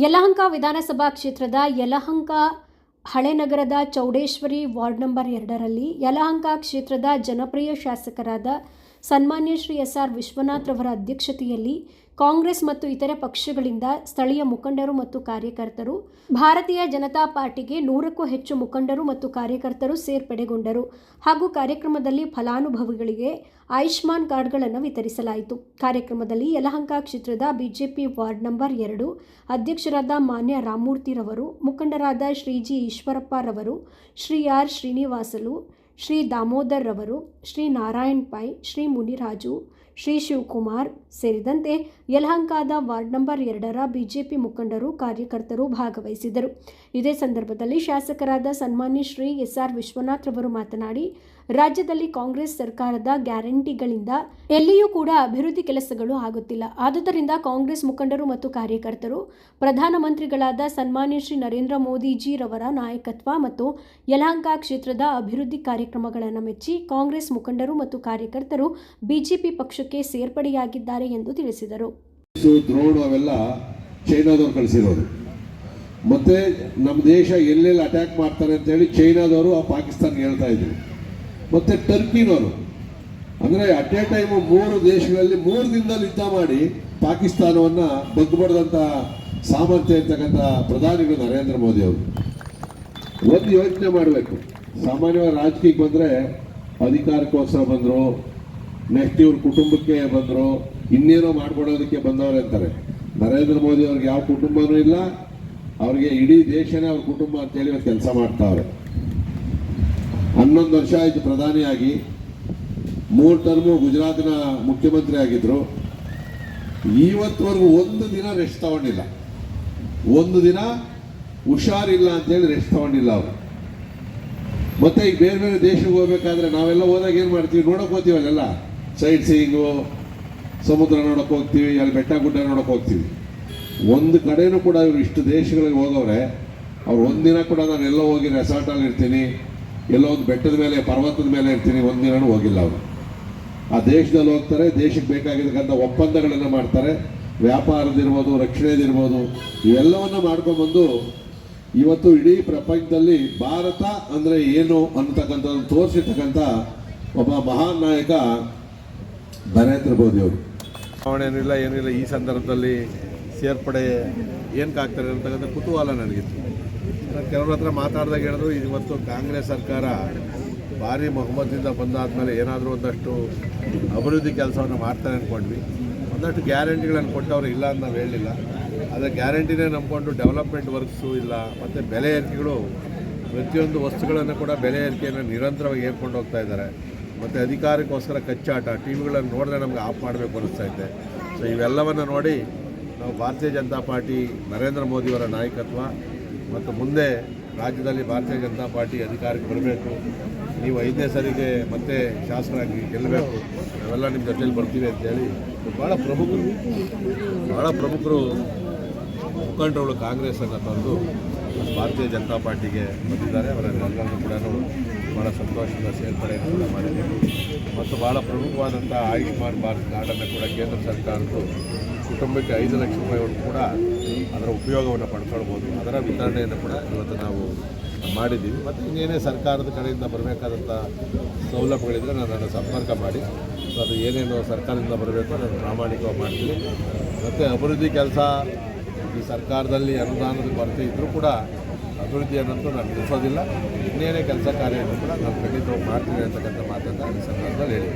ಯಲಹಂಕ ವಿಧಾನಸಭಾ ಕ್ಷೇತ್ರದ ಯಲಹಂಕ ಹಳೆನಗರದ ಚೌಡೇಶ್ವರಿ ವಾರ್ಡ್ ನಂಬರ್ ಎರಡರಲ್ಲಿ ಯಲಹಂಕ ಕ್ಷೇತ್ರದ ಜನಪ್ರಿಯ ಶಾಸಕರಾದ ಸನ್ಮಾನ್ಯ ಶ್ರೀ ಎಸ್ ಆರ್ ವಿಶ್ವನಾಥ್ ರವರ ಅಧ್ಯಕ್ಷತೆಯಲ್ಲಿ ಕಾಂಗ್ರೆಸ್ ಮತ್ತು ಇತರೆ ಪಕ್ಷಗಳಿಂದ ಸ್ಥಳೀಯ ಮುಖಂಡರು ಮತ್ತು ಕಾರ್ಯಕರ್ತರು, ಭಾರತೀಯ ಜನತಾ ಪಾರ್ಟಿಗೆ ನೂರಕ್ಕೂ ಹೆಚ್ಚು ಮುಖಂಡರು ಮತ್ತು ಕಾರ್ಯಕರ್ತರು ಸೇರ್ಪಡೆಗೊಂಡರು ಹಾಗೂ ಕಾರ್ಯಕ್ರಮದಲ್ಲಿ ಫಲಾನುಭವಿಗಳಿಗೆ ಆಯುಷ್ಮಾನ್ ಕಾರ್ಡ್ಗಳನ್ನು ವಿತರಿಸಲಾಯಿತು. ಕಾರ್ಯಕ್ರಮದಲ್ಲಿ ಯಲಹಂಕ ಕ್ಷೇತ್ರದ ಬಿಜೆಪಿ ವಾರ್ಡ್ ನಂಬರ್ ಎರಡು ಅಧ್ಯಕ್ಷರಾದ ಮಾನ್ಯ ರಾಮಮೂರ್ತಿರವರು ಮುಖಂಡರಾದ ಶ್ರೀ ಜಿ ಈಶ್ವರಪ್ಪ ರವರು, ಶ್ರೀ ಆರ್ ಶ್ರೀನಿವಾಸಲು ಶ್ರೀ ದಾಮೋದರ್ ರವರು ಶ್ರೀ ನಾರಾಯಣ್ ಪೈ ಶ್ರೀ ಮುನಿರಾಜು ಶ್ರೀ ಶಿವಕುಮಾರ್ ಸೇರಿದಂತೆ ಯಲಹಂಕದ ವಾರ್ಡ್ ನಂಬರ್ ಎರಡರ ಬಿಜೆಪಿ ಮುಖಂಡರು ಕಾರ್ಯಕರ್ತರು ಭಾಗವಹಿಸಿದರು ಇದೇ ಸಂದರ್ಭದಲ್ಲಿ ಶಾಸಕರಾದ ಸನ್ಮಾನ್ಯ ಶ್ರೀ ಎಸ್ ಆರ್ ವಿಶ್ವನಾಥ್ ಅವರು ಮಾತನಾಡಿ, ರಾಜ್ಯದಲ್ಲಿ ಕಾಂಗ್ರೆಸ್ ಸರ್ಕಾರದ ಗ್ಯಾರಂಟಿಗಳಿಂದ ಎಲ್ಲಿಯೂ ಕೂಡ ಅಭಿವೃದ್ಧಿ ಕೆಲಸಗಳು ಆಗುತ್ತಿಲ್ಲ. ಆದುದರಿಂದ ಕಾಂಗ್ರೆಸ್ ಮುಖಂಡರು ಮತ್ತು ಕಾರ್ಯಕರ್ತರು, ಪ್ರಧಾನಮಂತ್ರಿಗಳಾದ ಸನ್ಮಾನ್ಯ ಶ್ರೀ ನರೇಂದ್ರ ಮೋದಿಜಿರವರ ನಾಯಕತ್ವ ಮತ್ತು ಯಲಹಂಕ ಕ್ಷೇತ್ರದ ಅಭಿವೃದ್ಧಿ ಕಾರ್ಯಕ್ರಮಗಳನ್ನು ಮೆಚ್ಚಿ ಕಾಂಗ್ರೆಸ್ ಮುಖಂಡರು ಮತ್ತು ಕಾರ್ಯಕರ್ತರು ಬಿಜೆಪಿ ಪಕ್ಷಕ್ಕೆ ಸೇರ್ಪಡೆಯಾಗಿದ್ದಾರೆ ಎಂದು ತಿಳಿಸಿದರು. ಚೈನಾದವ್ರು ಕಳಿಸಿರೋದು. ಮತ್ತೆ ನಮ್ಮ ದೇಶ ಎಲ್ಲೆಲ್ಲಿ ಅಟ್ಯಾಕ್ ಮಾಡ್ತಾರೆ ಅಂತ ಹೇಳಿ ಚೈನಾದವರು ಆ ಪಾಕಿಸ್ತಾನ್ ಹೇಳ್ತಾ ಇದ್ರು. ಮತ್ತೆ ಟರ್ಕಿನವರು ಅಂದ್ರೆ ಅಟ್ ಎ ಟೈಮ್ ಮೂರು ದೇಶಗಳಲ್ಲಿ ಮೂರು ದಿನದಲ್ಲಿ ಯುದ್ಧ ಮಾಡಿ ಪಾಕಿಸ್ತಾನವನ್ನ ಬಗ್ಬಡ್ದಂತ ಸಾಮರ್ಥ್ಯ ಇರ್ತಕ್ಕಂಥ ಪ್ರಧಾನಿಗಳು ನರೇಂದ್ರ ಮೋದಿ ಅವರು. ಒಂದು ಯೋಚನೆ ಮಾಡಬೇಕು. ಸಾಮಾನ್ಯವಾಗಿ ರಾಜಕೀಯಕ್ಕೆ ಬಂದ್ರೆ ಅಧಿಕಾರಕ್ಕೋಸ್ಕರ ಬಂದ್ರು ನೆಕ್ಸ್ಟ್ ಇವ್ರ ಕುಟುಂಬಕ್ಕೆ ಬಂದ್ರು, ಇನ್ನೇನೋ ಮಾಡ್ಕೊಡೋದಕ್ಕೆ ಬಂದವ್ರೆ ಅಂತಾರೆ. ನರೇಂದ್ರ ಮೋದಿ ಅವ್ರಿಗೆ ಯಾವ ಕುಟುಂಬನೂ ಇಲ್ಲ, ಅವ್ರಿಗೆ ಇಡೀ ದೇಶನೇ ಅವ್ರ ಕುಟುಂಬ ಅಂತೇಳಿ ಹೇಳಿ ಕೆಲಸ ಮಾಡ್ತಾವ್ರೆ. ಹನ್ನೊಂದು ವರ್ಷ ಆಯ್ತು ಪ್ರಧಾನಿಯಾಗಿ. ಮೂರು ಟರ್ಮು ಗುಜರಾತಿನ ಮುಖ್ಯಮಂತ್ರಿ ಆಗಿದ್ರು. ಇವತ್ತವರೆಗೂ ಒಂದು ದಿನ ರೆಸ್ಟ್ ತಗೊಂಡಿಲ್ಲ. ಒಂದು ದಿನ ಹುಷಾರಿಲ್ಲ ಅಂತೇಳಿ ರೆಸ್ಟ್ ತಗೊಂಡಿಲ್ಲ ಅವರು. ಮತ್ತೆ ಈಗ ಬೇರೆ ಬೇರೆ ದೇಶಕ್ಕೆ ಹೋಗ್ಬೇಕಾದ್ರೆ ನಾವೆಲ್ಲ ಹೋದಾಗ ಏನು ಮಾಡ್ತೀವಿ? ನೋಡಕ್ ಹೋಗ್ತೀವಿ ಸೈಡ್ ಸೀಯಿಂಗು ಸಮುದ್ರ ನೋಡಕ್ಕೆ ಹೋಗ್ತೀವಿ, ಅಲ್ಲಿ ಬೆಟ್ಟ ಗುಡ್ಡ ನೋಡಕ್ಕೆ ಹೋಗ್ತೀವಿ. ಒಂದು ಕಡೆಯೂ ಕೂಡ ಇವರು ಇಷ್ಟು ದೇಶಗಳಿಗೆ ಹೋದವ್ರೆ, ಅವ್ರು ಒಂದಿನ ಕೂಡ ನಾನು ಎಲ್ಲೋ ಹೋಗಿ ರೆಸಾರ್ಟಲ್ಲಿ ಇರ್ತೀನಿ, ಎಲ್ಲೋ ಒಂದು ಬೆಟ್ಟದ ಮೇಲೆ, ಪರ್ವತದ ಮೇಲೆ ಇರ್ತೀನಿ ಒಂದಿನೂ ಹೋಗಿಲ್ಲ ಅವರು. ಆ ದೇಶದಲ್ಲಿ ಹೋಗ್ತಾರೆ, ದೇಶಕ್ಕೆ ಬೇಕಾಗಿರ್ತಕ್ಕಂಥ ಒಪ್ಪಂದಗಳನ್ನು ಮಾಡ್ತಾರೆ ವ್ಯಾಪಾರದಿರ್ಬೋದು ರಕ್ಷಣೆದಿರ್ಬೋದು ಇವೆಲ್ಲವನ್ನು ಮಾಡ್ಕೊಂಡ್ಬಂದು ಇವತ್ತು ಇಡೀ ಪ್ರಪಂಚದಲ್ಲಿ ಭಾರತ ಅಂದರೆ ಏನು ಅನ್ನತಕ್ಕಂಥದ್ದು ತೋರಿಸಿರ್ತಕ್ಕಂಥ ಒಬ್ಬ ಮಹಾನ್ ನಾಯಕ ನರೇಂದ್ರ ಮೋದಿ ಅವರು. ಏನಿಲ್ಲ ಏನಿಲ್ಲ, ಈ ಸಂದರ್ಭದಲ್ಲಿ ಸೇರ್ಪಡೆ ಏನಕ್ಕೆ ಆಗ್ತಾರೆ ಅಂತಕ್ಕಂಥ ಕುತೂಹಲ ನನಗಿತ್ತು. ನಾನು ಕೆಲವ್ರ ಹತ್ರ ಮಾತಾಡಿದಾಗ ಹೇಳಿದ್ರು ಇವತ್ತು ಕಾಂಗ್ರೆಸ್ ಸರ್ಕಾರ ಭಾರಿ ಬಹುಮತದಿಂದ ಬಂದಾದ್ಮೇಲೆ ಏನಾದರೂ ಒಂದಷ್ಟು ಅಭಿವೃದ್ಧಿ ಕೆಲಸವನ್ನು ಮಾಡ್ತಾರೆ ಅಂದ್ಕೊಂಡ್ವಿ ಒಂದಷ್ಟು ಗ್ಯಾರಂಟಿಗಳನ್ನು ಕೊಟ್ಟವ್ರು ಇಲ್ಲ ಅಂತ ನಾವು ಹೇಳಲಿಲ್ಲ ಆದರೆ ಗ್ಯಾರಂಟಿನೇ ನಂಬಿಕೊಂಡು ಡೆವಲಪ್ಮೆಂಟ್ ವರ್ಕ್ಸು ಇಲ್ಲ, ಮತ್ತು ಬೆಲೆ ಏರಿಕೆಗಳು ಪ್ರತಿಯೊಂದು ವಸ್ತುಗಳನ್ನು ಕೂಡ ಬೆಲೆ ಏರಿಕೆಯನ್ನು ನಿರಂತರವಾಗಿ ಏರ್ಕೊಂಡು ಹೋಗ್ತಾ ಇದ್ದಾರೆ. ಮತ್ತು ಅಧಿಕಾರಕ್ಕೋಸ್ಕರ ಕಚ್ಚಾಟ ಟಿ ವಿಗಳನ್ನು ನೋಡಿದ್ರೆ ನಮ್ಗೆ ಆಫ್ ಮಾಡಬೇಕು ಅನಿಸ್ತಾ ಇದೆ. ಸೊ ಇವೆಲ್ಲವನ್ನು ನೋಡಿ ನಾವು ಭಾರತೀಯ ಜನತಾ ಪಾರ್ಟಿ ನರೇಂದ್ರ ಮೋದಿಯವರ ನಾಯಕತ್ವ ಮತ್ತು ಮುಂದೆ ರಾಜ್ಯದಲ್ಲಿ ಭಾರತೀಯ ಜನತಾ ಪಾರ್ಟಿ ಅಧಿಕಾರಕ್ಕೆ ಬರಬೇಕು. ನೀವು ಐದನೇ ಸರಿಗೆ ಮತ್ತೆ ಶಾಸಕರಾಗಿ ಗೆಲ್ಲಬೇಕು. ನಾವೆಲ್ಲ ನಿಮ್ಮ ಜೊತೆಯಲ್ಲಿ ಬರ್ತೀವಿ ಅಂತೇಳಿ ಭಾಳ ಪ್ರಮುಖರು ಭಾಳ ಪ್ರಮುಖರು ಮುಖಂಡರುಗಳು ಕಾಂಗ್ರೆಸ್ಸನ್ನು ತಂದು ಭಾರತೀಯ ಜನತಾ ಪಾರ್ಟಿಗೆ ಬಂದಿದ್ದಾರೆ. ಅವರ ಕೂಡ ಭಾಳ ಸಂತೋಷದಿಂದ ಸೇರ್ಪಡೆಯನ್ನು ಕೂಡ ಮಾಡಿದ್ದೀವಿ. ಮತ್ತು ಭಾಳ ಪ್ರಮುಖವಾದಂಥ ಆಯುಷ್ಮಾನ್ ಭಾರತ್ ಕಾರ್ಡನ್ನು ಕೂಡ ಕೇಂದ್ರ ಸರ್ಕಾರದ್ದು. ಕುಟುಂಬಕ್ಕೆ ಐದು ಲಕ್ಷ ರೂಪಾಯಿವರೆಗೂ ಕೂಡ ಅದರ ಉಪಯೋಗವನ್ನು ಪಡ್ಕೊಳ್ಬೋದು. ಅದರ ವಿತರಣೆಯನ್ನು ಕೂಡ ಇವತ್ತು ನಾವು ಮಾಡಿದ್ದೀವಿ. ಮತ್ತು ಇನ್ನೇನೇ ಸರ್ಕಾರದ ಕಡೆಯಿಂದ ಬರಬೇಕಾದಂಥ ಸೌಲಭ್ಯಗಳಿದ್ದರೆ ನನ್ನನ್ನು ಸಂಪರ್ಕ ಮಾಡಿ. ಅದು ಏನೇನು ಸರ್ಕಾರದಿಂದ ಬರಬೇಕು ನಾನು ಪ್ರಾಮಾಣಿಕವಾಗಿ ಮಾಡ್ತೀನಿ ಮತ್ತು ಅಭಿವೃದ್ಧಿ ಕೆಲಸ ಈ ಸರ್ಕಾರದಲ್ಲಿ ಅನುದಾನದ ಕೊರತೆ ಇದ್ದರೂ ಕೂಡ ಅಭಿವೃದ್ಧಿ ಅನ್ನೋದು ನಾನು ನಿಲ್ಲಿಸೋದಿಲ್ಲ ಇನ್ನೇನೇ ಕೆಲಸ ಕಾರ್ಯವನ್ನು ಕೂಡ ನಾವು ಖಂಡಿತವಾಗಿ ಮಾಡ್ತೀವಿ ಅಂತಕ್ಕಂಥ ಮಾತನ್ನು ಈ ಸಂದರ್ಭದಲ್ಲಿ ಹೇಳಿ